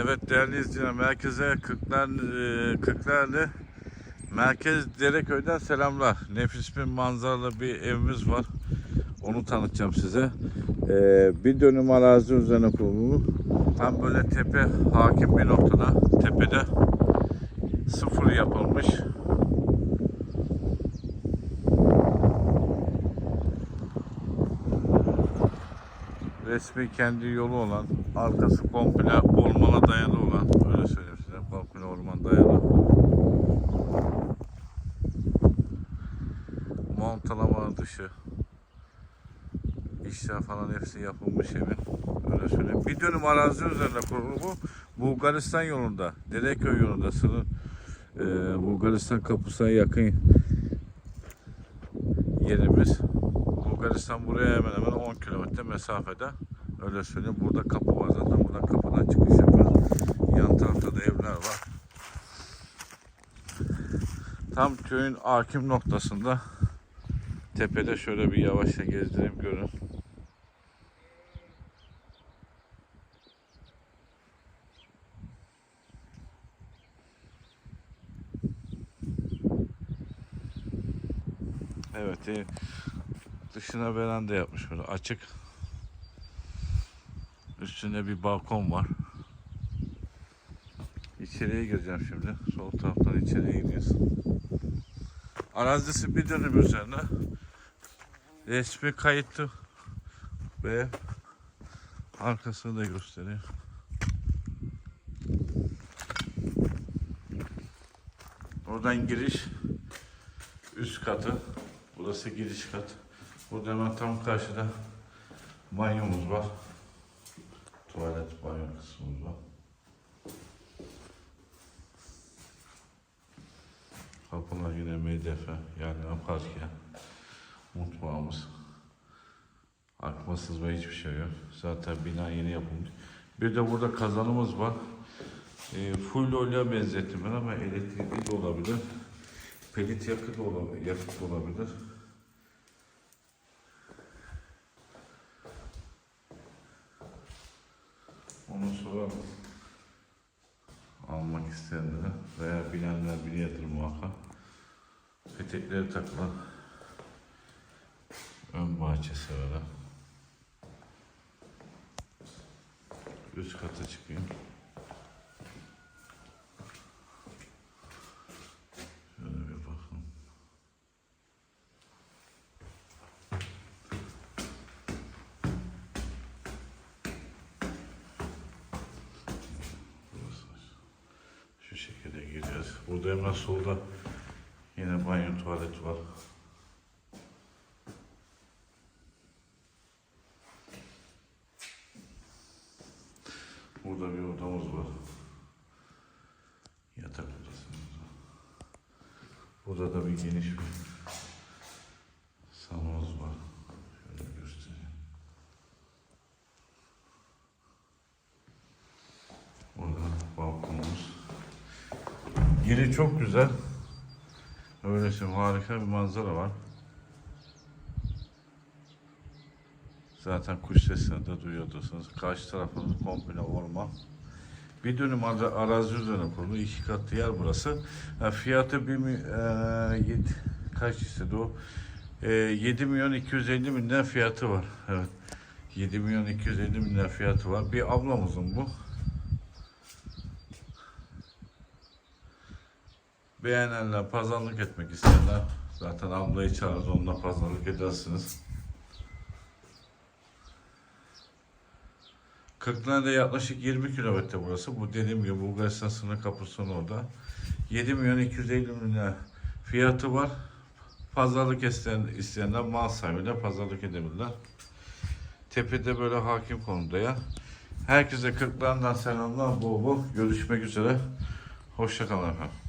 Evet değerli izleyiciler merkeze Kırklareli, Kırklareli Merkez Dereköy'den selamlar. Nefis bir manzaralı bir evimiz var. Onu tanıtacağım size. Ee, bir dönüm arazi üzerine kurulu. Tam böyle tepe hakim bir noktada. Tepede sıfır yapılmış. Resmi kendi yolu olan, arkası komple ormana dayalı olan, öyle söyleyeyim size, komple orman dayalı. Montalama dışı, işler falan hepsi yapılmış evin, öyle söyleyeyim. Bir dönüm arazi üzerine kurulu bu, Bulgaristan yolunda, Dereköy yolunda, sınır, e, Bulgaristan kapısına yakın yerimiz. Bulgaristan buraya hemen hemen 10 kilometre mesafede. Öyle söyleyeyim. Burada kapı var zaten. Buradan kapıdan çıkış yapıyoruz. Yan tarafta da evler var. Tam köyün hakim noktasında tepede şöyle bir yavaşça gezdireyim görün. Evet, ev dışına veranda yapmış böyle açık. Üstünde bir balkon var. İçeriye gireceğim şimdi. Sol taraftan içeriye giriyoruz. Arazisi bir dönüm üzerine. Resmi kayıtlı ve arkasını da gösteriyor. Oradan giriş üst katı. Burası giriş kat. Burada hemen tam karşıda banyomuz var. Tuvalet banyo kısmımız var. Kapılar yine MDF yani apartken. Mutfağımız. Akma sızma hiçbir şey yok. Zaten bina yeni yapılmış. Bir de burada kazanımız var. E, full olya benzettim ben ama elektrikli de olabilir. Pelit yakıt olabilir. Yakıt olabilir. Onu soralım. Almak isteyenlere veya bilenler biliyordur muhakkak. Petekleri takılan ön bahçesi öyle. Üst kata çıkayım. Şöyle bir bakalım. Burası. Şu şekilde gireceğiz. Burada hemen solda yine banyo tuvalet var. Burada bir odamız var. Yatak odasımız var. Burada da bir geniş bir salonumuz var. Şöyle göstereyim. Burada balkonumuz. Yeri çok güzel. Öyle şey harika bir manzara var. Zaten kuş sesini de duyuyordunuz. Karşı tarafımız komple orman. Bir dönüm ara- arazi üzerine kurulu. iki katlı yer burası. Ha, fiyatı bir, e, yedi, kaç istedi o? E, 7 milyon 250 binden fiyatı var. Evet. 7 milyon 250 binden fiyatı var. Bir ablamızın bu. Beğenenler, pazarlık etmek isteyenler zaten ablayı çağırır, onunla pazarlık edersiniz. Kırklareli'de yaklaşık 20 kilometre burası. Bu dediğim gibi Bulgaristan sınır kapısının orada. 7 milyon 250 bin lira fiyatı var. Pazarlık isteyen, isteyenler mal sahibiyle pazarlık edebilirler. Tepede böyle hakim konumda ya. Herkese Kırklareli'den selamlar, bol bol görüşmek üzere. Hoşçakalın efendim.